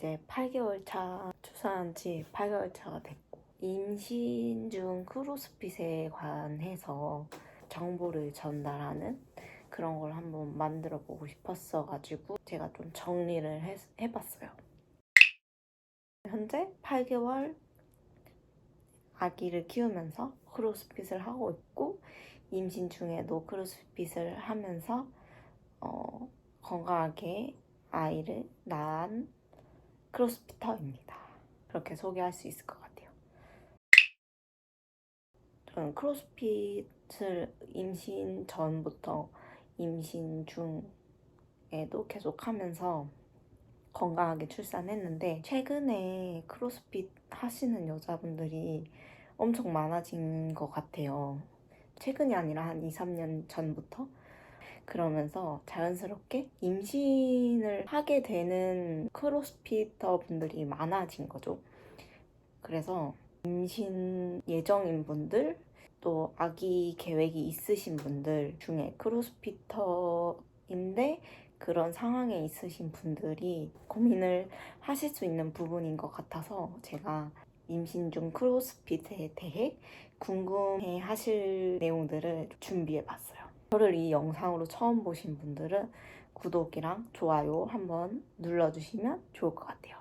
이제 8개월 차 출산한 지 8개월 차가 됐고 임신 중 크로스핏에 관해서 정보를 전달하는 그런 걸 한번 만들어 보고 싶었어 가지고 제가 좀 정리를 해, 해봤어요. 현재 8개월 아기를 키우면서 크로스핏을 하고 있고 임신 중에도 크로스핏을 하면서 어, 건강하게 아이를 낳은 크로스피터입니다. 그렇게 소개할 수 있을 것 같아요. 저는 크로스핏을 임신 전부터 임신 중에도 계속 하면서 건강하게 출산했는데 최근에 크로스핏 하시는 여자분들이 엄청 많아진 것 같아요. 최근이 아니라 한 2, 3년 전부터 그러면서 자연스럽게 임신을 하게 되는 크로스피터 분들이 많아진 거죠. 그래서 임신 예정인 분들 또 아기 계획이 있으신 분들 중에 크로스피터인데 그런 상황에 있으신 분들이 고민을 하실 수 있는 부분인 것 같아서 제가 임신 중 크로스핏에 대해 궁금해 하실 내용들을 준비해 봤어요. 저를 이 영상으로 처음 보신 분들은 구독이랑 좋아요 한번 눌러주시면 좋을 것 같아요.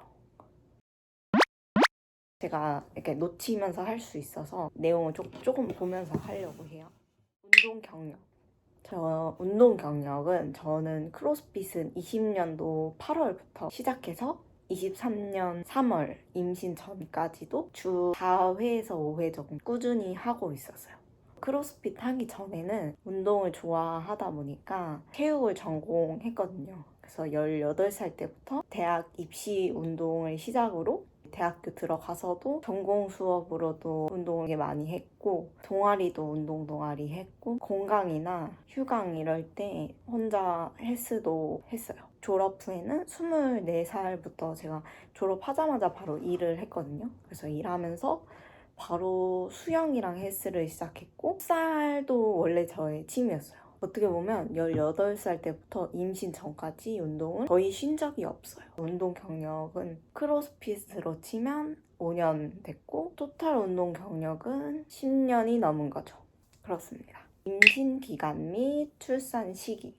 제가 이렇게 놓치면서 할 수 있어서 내용을 조, 조금 보면서 하려고 해요. 운동 경력. 저 운동 경력은 저는 크로스핏은 20년도 8월부터 시작해서 23년 3월 임신 전까지도 주 4회에서 5회 정도 꾸준히 하고 있었어요. 크로스핏 하기 전에는 운동을 좋아하다 보니까 체육을 전공했거든요. 그래서 18살 때부터 대학 입시 운동을 시작으로 대학교 들어가서도 전공 수업으로도 운동을 많이 했고 동아리도 운동 동아리 했고 공강이나 휴강 이럴 때 혼자 헬스도 했어요. 졸업 후에는 24살부터 제가 졸업하자마자 바로 일을 했거든요. 그래서 일하면서 바로 수영이랑 헬스를 시작했고 쌀도 원래 저의 취미였어요. 어떻게 보면 18살 때부터 임신 전까지 운동을 거의 쉰 적이 없어요. 운동 경력은 크로스핏으로 치면 5년 됐고 토탈 운동 경력은 10년이 넘은 거죠. 그렇습니다. 임신 기간 및 출산 시기.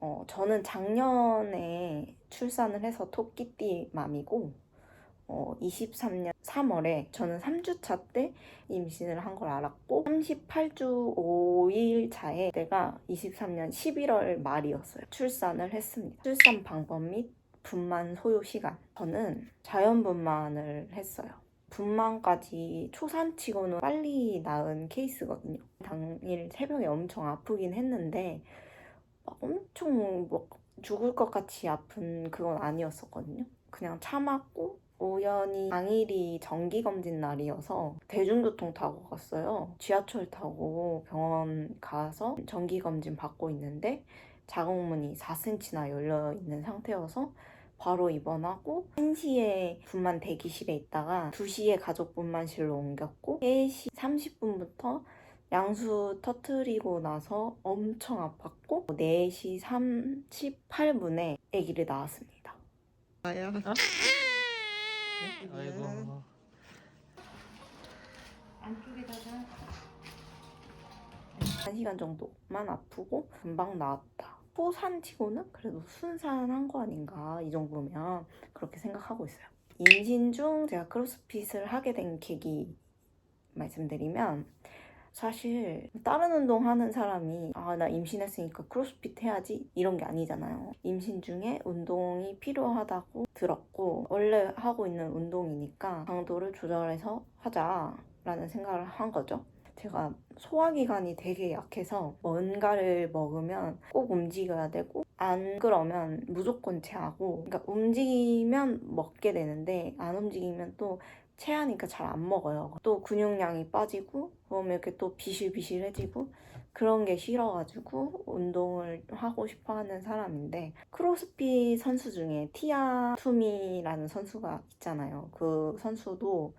어, 저는 작년에 출산을 해서 토끼띠 맘이고 어, 23년 3월에 저는 3주차 때 임신을 한 걸 알았고 38주 5일 차에 내가 23년 11월 말이었어요. 출산을 했습니다. 출산 방법 및 분만 소요 시간. 저는 자연 분만을 했어요. 분만까지 초산치고는 빨리 낳은 케이스거든요. 당일 새벽에 엄청 아프긴 했는데 엄청 뭐 죽을 것 같이 아픈 그건 아니었었거든요. 그냥 참았고 우연히 당일이 정기검진 날이어서 대중교통 타고 갔어요. 지하철 타고 병원 가서 정기검진 받고 있는데 자궁문이 4cm나 열려 있는 상태여서 바로 입원하고 1시에 분만 대기실에 있다가 2시에 가족 분만실로 옮겼고 3시 30분부터 양수 터트리고 나서 엄청 아팠고 4시 38분에 아기를 낳았습니다. 아야. 아이고 안쪽에다가 1시간 정도만 아프고 금방 나았다. 초산치고는 그래도 순산한 거 아닌가 이 정도면 그렇게 생각하고 있어요. 임신 중 제가 크로스핏을 하게 된 계기 말씀드리면 사실 다른 운동 하는 사람이 아 나 임신했으니까 크로스핏 해야지 이런 게 아니잖아요. 임신 중에 운동이 필요하다고 들었고 원래 하고 있는 운동이니까 강도를 조절해서 하자라는 생각을 한 거죠. 제가 소화기관이 되게 약해서 뭔가를 먹으면 꼭 움직여야 되고 안 그러면 무조건 체하고 그러니까 움직이면 먹게 되는데 안 움직이면 또 체하니까 잘 안 먹어요. 또 근육량이 빠지고 그러면 이렇게 또 비실비실해지고 그런 게 싫어가지고 운동을 하고 싶어 하는 사람인데 크로스핏 선수 중에 티아 투미라는 선수가 있잖아요. 그 선수도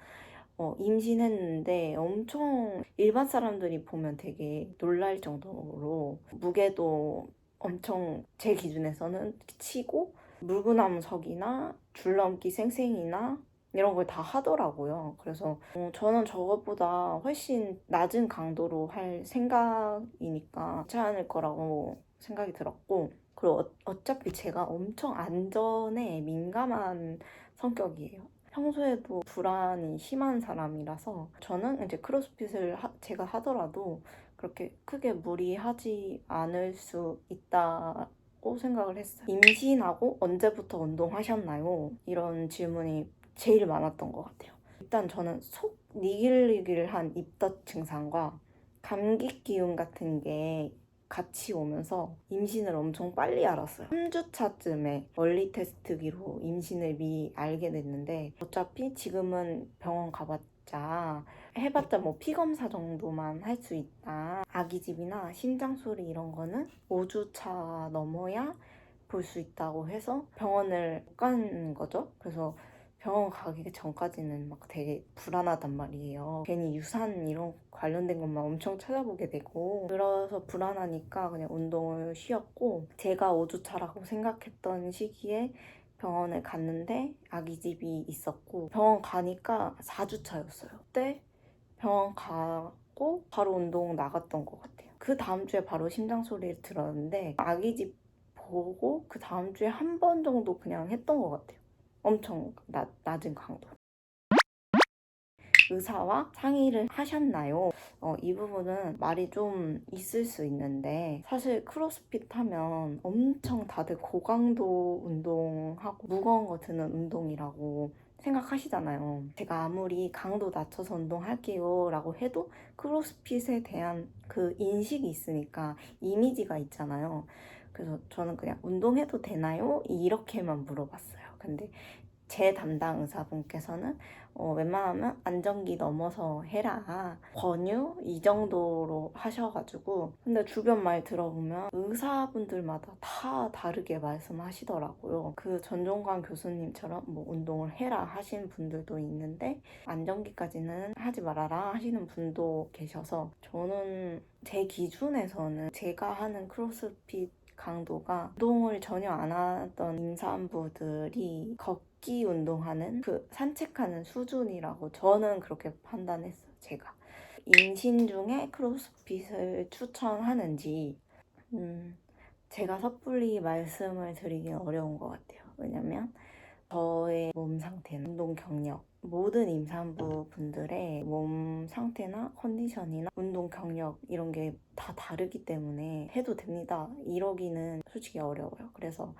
어, 임신했는데 엄청 일반 사람들이 보면 되게 놀랄 정도로 무게도 엄청 제 기준에서는 치고 물구나무석이나 줄넘기 쌩쌩이나 이런 걸 다 하더라고요. 그래서 어, 저는 저것보다 훨씬 낮은 강도로 할 생각이니까 괜찮을 거라고 생각이 들었고 그리고 어, 어차피 제가 엄청 안전에 민감한 성격이에요. 평소에도 불안이 심한 사람이라서 저는 이제 크로스핏을 하- 제가 하더라도 그렇게 크게 무리하지 않을 수 있다 고 생각을 했어요. 임신하고 언제부터 운동하셨나요? 이런 질문이 제일 많았던 것 같아요. 일단 저는 속 니길니길한 입덧 증상과 감기 기운 같은 게 같이 오면서 임신을 엄청 빨리 알았어요. 3주차쯤에 원리 테스트기로 임신을 미리 알게 됐는데 어차피 지금은 병원 가봤자 해봤자 뭐 피검사 정도만 할 수 있다. 아기집이나 심장 소리 이런 거는 5주차 넘어야 볼 수 있다고 해서 병원을 못 간 거죠. 그래서 병원 가기 전까지는 막 되게 불안하단 말이에요. 괜히 유산 이런 관련된 것만 엄청 찾아보게 되고 그래서 불안하니까 그냥 운동을 쉬었고 제가 5주차라고 생각했던 시기에 병원을 갔는데 아기 집이 있었고 병원 가니까 4주차였어요. 그때 병원 가고 바로 운동 나갔던 것 같아요. 그 다음 주에 바로 심장 소리를 들었는데 아기 집 보고 그 다음 주에 한 번 정도 그냥 했던 것 같아요. 엄청 낮, 낮은 강도. 의사와 상의를 하셨나요? 어, 이 부분은 말이 좀 있을 수 있는데 사실 크로스핏 하면 엄청 다들 고강도 운동하고 무거운 거 드는 운동이라고 생각하시잖아요. 제가 아무리 강도 낮춰서 운동할게요 라고 해도 크로스핏에 대한 그 인식이 있으니까 이미지가 있잖아요. 그래서 저는 그냥 운동해도 되나요? 이렇게만 물어봤어요. 근데 제 담당 의사분께서는 어, 웬만하면 안정기 넘어서 해라. 권유? 이 정도로 하셔가지고 근데 주변 말 들어보면 의사분들마다 다 다르게 말씀하시더라고요. 그 전종관 교수님처럼 뭐 운동을 해라. 하신 분들도 있는데 안정기까지는 하지 말아라. 하시는 분도 계셔서 저는 제 기준에서는 제가 하는 크로스핏 강도가 운동을 전혀 안 하던 임산부들이 걷기 운동하는 그 산책하는 수준이라고 저는 그렇게 판단했어요. 제가 임신 중에 크로스핏을 추천하는지 음, 제가 섣불리 말씀을 드리긴 어려운 것 같아요. 왜냐면 저의 몸 상태는 운동 경력 모든 임산부 분들의 몸 상태나 컨디션이나 운동 경력 이런 게 다 다르기 때문에 해도 됩니다. 이러기는 솔직히 어려워요. 그래서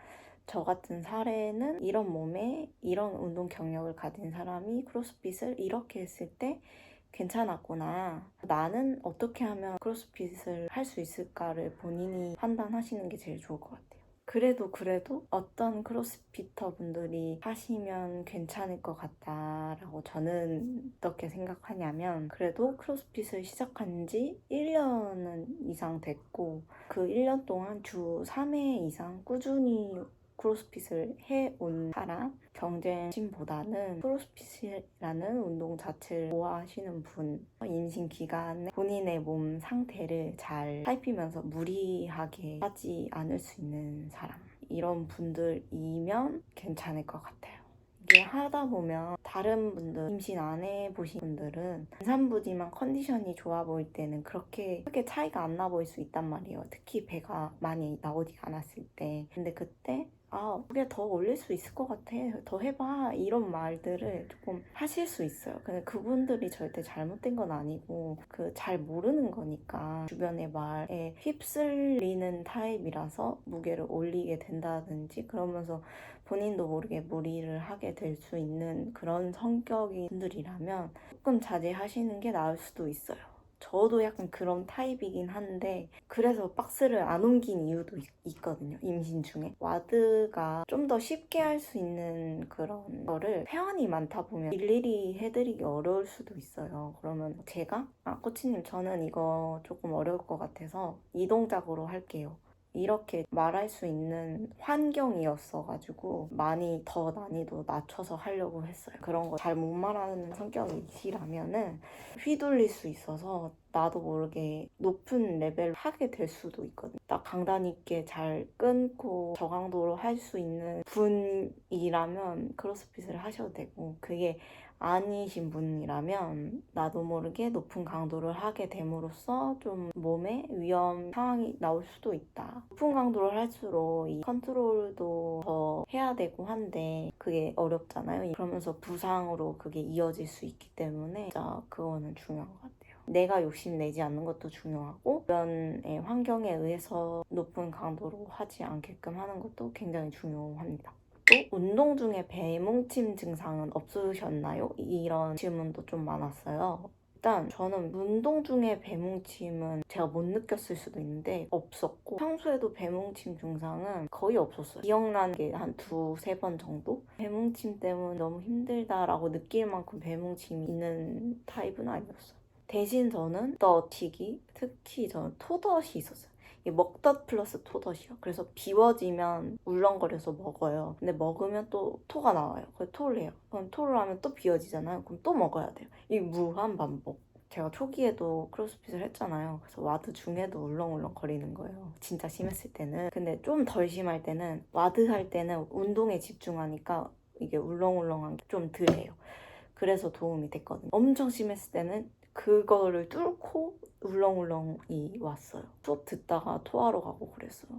저 같은 사례는 이런 몸에 이런 운동 경력을 가진 사람이 크로스핏을 이렇게 했을 때 괜찮았구나. 나는 어떻게 하면 크로스핏을 할 수 있을까를 본인이 판단하시는 게 제일 좋을 것 같아요. 그래도 그래도 어떤 크로스피터 분들이 하시면 괜찮을 것 같다라고 저는 어떻게 생각하냐면 그래도 크로스핏을 시작한 지 1년은 이상 됐고 그 1년 동안 주 3회 이상 꾸준히 크로스핏을 해온 사람 경쟁심보다는 크로스핏이라는 운동 자체를 좋아하시는 분 임신 기간에 본인의 몸 상태를 잘 살피면서 무리하게 하지 않을 수 있는 사람 이런 분들이면 괜찮을 것 같아요. 이게 하다 보면 다른 분들 임신 안 해보신 분들은 임산부지만 컨디션이 좋아 보일 때는 그렇게 크게 차이가 안 나 보일 수 있단 말이에요. 특히 배가 많이 나오지 않았을 때. 근데 그때 아, 그게 더 올릴 수 있을 것 같아. 더 해봐. 이런 말들을 조금 하실 수 있어요. 근데 그분들이 절대 잘못된 건 아니고, 그 잘 모르는 거니까, 주변의 말에 휩쓸리는 타입이라서 무게를 올리게 된다든지, 그러면서 본인도 모르게 무리를 하게 될 수 있는 그런 성격인 분들이라면 조금 자제하시는 게 나을 수도 있어요. 저도 약간 그런 타입이긴 한데 그래서 박스를 안 옮긴 이유도 있, 거든요 임신 중에. 와드가 좀 더 쉽게 할 수 있는 그런 거를 회원이 많다 보면 일일이 해드리기 어려울 수도 있어요. 그러면 제가? 아 코치님 저는 이거 조금 어려울 것 같아서 이 동작으로 할게요 이렇게 말할 수 있는 환경이었어가지고 많이 더 난이도 낮춰서 하려고 했어요. 그런 거 잘 못 말하는 성격이시라면은 휘둘릴 수 있어서 나도 모르게 높은 레벨을 하게 될 수도 있거든요. 딱 강단 있게 잘 끊고 저강도로 할 수 있는 분이라면 크로스핏을 하셔도 되고 그게 아니신 분이라면 나도 모르게 높은 강도를 하게 됨으로써 좀 몸에 위험 상황이 나올 수도 있다. 높은 강도를 할수록 이 컨트롤도 더 해야 되고 한데 그게 어렵잖아요. 그러면서 부상으로 그게 이어질 수 있기 때문에 진짜 그거는 중요한 것 같아요. 내가 욕심내지 않는 것도 중요하고 주변의 환경에 의해서 높은 강도로 하지 않게끔 하는 것도 굉장히 중요합니다. 또 운동 중에 배뭉침 증상은 없으셨나요? 이런 질문도 좀 많았어요. 일단 저는 운동 중에 배뭉침은 제가 못 느꼈을 수도 있는데 없었고 평소에도 배뭉침 증상은 거의 없었어요. 기억나는 게 한 두세 번 정도? 배뭉침 때문에 너무 힘들다라고 느낄 만큼 배뭉침이 있는 타입은 아니었어요. 대신 저는 떠튀기, 특히 저는 토덧이 있었어요. 먹덧 플러스 토덧이요. 그래서 비워지면 울렁거려서 먹어요. 근데 먹으면 또 토가 나와요. 그래서 토를 해요. 그럼 토를 하면 또 비워지잖아요. 그럼 또 먹어야 돼요. 이 무한 반복. 제가 초기에도 크로스핏을 했잖아요. 그래서 와드 중에도 울렁울렁 거리는 거예요. 진짜 심했을 때는. 근데 좀 덜 심할 때는 와드 할 때는 운동에 집중하니까 이게 울렁울렁한 게 좀 덜해요. 그래서 도움이 됐거든요. 엄청 심했을 때는 그거를 뚫고 울렁울렁이 왔어요. 수업 듣다가 토하러 가고 그랬어요.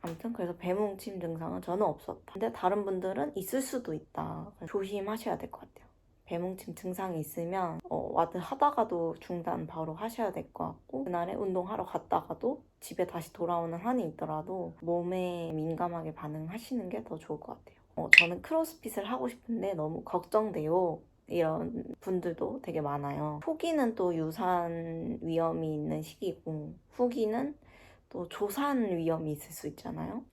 아무튼 그래서 배뭉침 증상은 저는 없었다. 근데 다른 분들은 있을 수도 있다. 조심하셔야 될 것 같아요. 배뭉침 증상이 있으면 어, 와드 하다가도 중단 바로 하셔야 될 것 같고 그날에 운동하러 갔다가도 집에 다시 돌아오는 한이 있더라도 몸에 민감하게 반응하시는 게 더 좋을 것 같아요. 어, 저는 크로스핏을 하고 싶은데 너무 걱정돼요. 이런 분들도 되게 많아요. 초기는 또 유산 위험이 있는 시기고 후기는 또 조산 위험이 있을 수 있잖아요.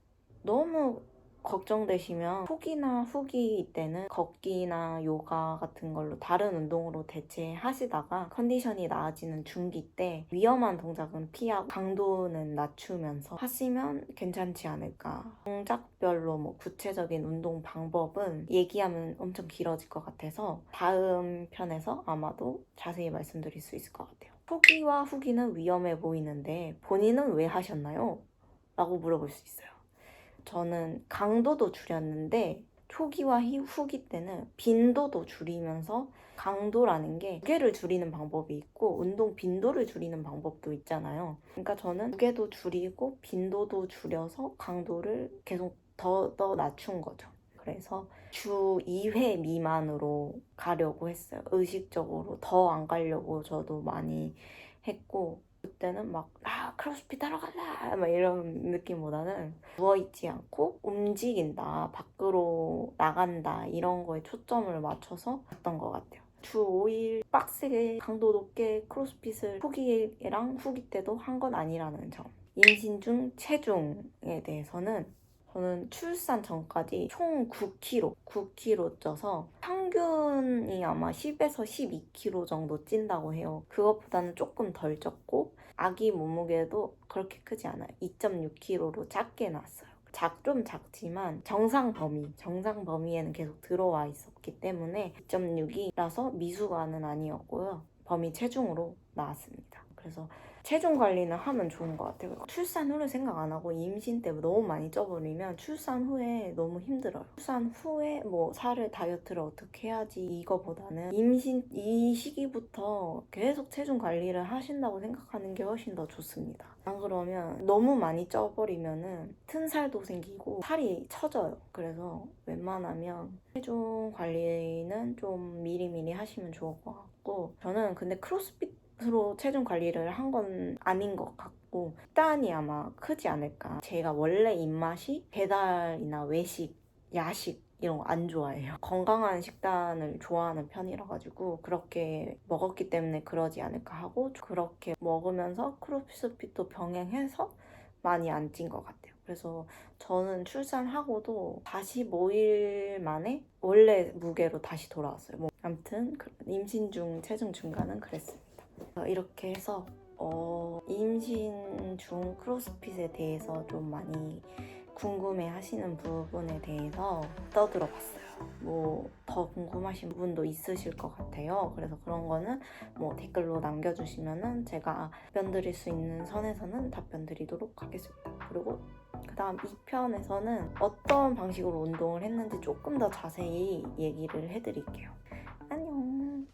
너무 걱정되시면 초기나 후기 때는 걷기나 요가 같은 걸로 다른 운동으로 대체하시다가 컨디션이 나아지는 중기 때 위험한 동작은 피하고 강도는 낮추면서 하시면 괜찮지 않을까. 동작별로 뭐 구체적인 운동 방법은 얘기하면 엄청 길어질 것 같아서 다음 편에서 아마도 자세히 말씀드릴 수 있을 것 같아요. 초기와 후기는 위험해 보이는데 본인은 왜 하셨나요? 라고 물어볼 수 있어요. 저는 강도도 줄였는데 초기와 히- 후기 때는 빈도도 줄이면서 강도라는 게 무게를 줄이는 방법이 있고 운동 빈도를 줄이는 방법도 있잖아요. 그러니까 저는 무게도 줄이고 빈도도 줄여서 강도를 계속 더, 더 낮춘 거죠. 그래서 주 2회 미만으로 가려고 했어요. 의식적으로 더 안 가려고 저도 많이 했고 그때는 막, 아, 크로스핏 하러 갈라! 막 이런 느낌보다는 누워있지 않고 움직인다, 밖으로 나간다, 이런 거에 초점을 맞춰서 했던 것 같아요. 주 5일 빡세게 강도 높게 크로스핏을 후기랑 후기 때도 한 건 아니라는 점. 임신 중 체중에 대해서는 저는 출산 전까지 총 9kg, 9kg 쪄서 평균이 아마 10에서 12kg 정도 찐다고 해요. 그것보다는 조금 덜 쪘고 아기 몸무게도 그렇게 크지 않아요. 2.6kg로 작게 나왔어요. 작, 좀 작지만 정상 범위, 정상 범위에는 계속 들어와 있었기 때문에 2.6이라서 미수가는 아니었고요. 범위 체중으로 나왔습니다. 그래서 체중 관리는 하면 좋은 것 같아요. 출산 후를 생각 안 하고 임신 때 너무 많이 쪄버리면 출산 후에 너무 힘들어요. 출산 후에 뭐 살을 다이어트를 어떻게 해야지 이거보다는 임신 이 시기부터 계속 체중 관리를 하신다고 생각하는 게 훨씬 더 좋습니다. 안 그러면 너무 많이 쪄버리면은 튼 살도 생기고 살이 처져요. 그래서 웬만하면 체중 관리는 좀 미리미리 하시면 좋을 것 같고 저는 근데 크로스핏 스스로 체중 관리를 한 건 아닌 것 같고 식단이 아마 크지 않을까. 제가 원래 입맛이 배달이나 외식, 야식 이런 거 안 좋아해요. 건강한 식단을 좋아하는 편이라 가지고 그렇게 먹었기 때문에 그러지 않을까 하고 그렇게 먹으면서 크로스핏도 병행해서 많이 안 찐 것 같아요. 그래서 저는 출산하고도 45일 만에 원래 무게로 다시 돌아왔어요. 뭐 아무튼 그 임신 중 체중 증가는 그랬습니다. 어, 이렇게 해서 어, 임신 중 크로스핏에 대해서 좀 많이 궁금해 하시는 부분에 대해서 떠들어 봤어요. 뭐 더 궁금하신 부분도 있으실 것 같아요. 그래서 그런 거는 뭐 댓글로 남겨주시면은 제가 답변 드릴 수 있는 선에서는 답변 드리도록 하겠습니다. 그리고 그 다음 2편에서는 어떤 방식으로 운동을 했는지 조금 더 자세히 얘기를 해드릴게요. 안녕.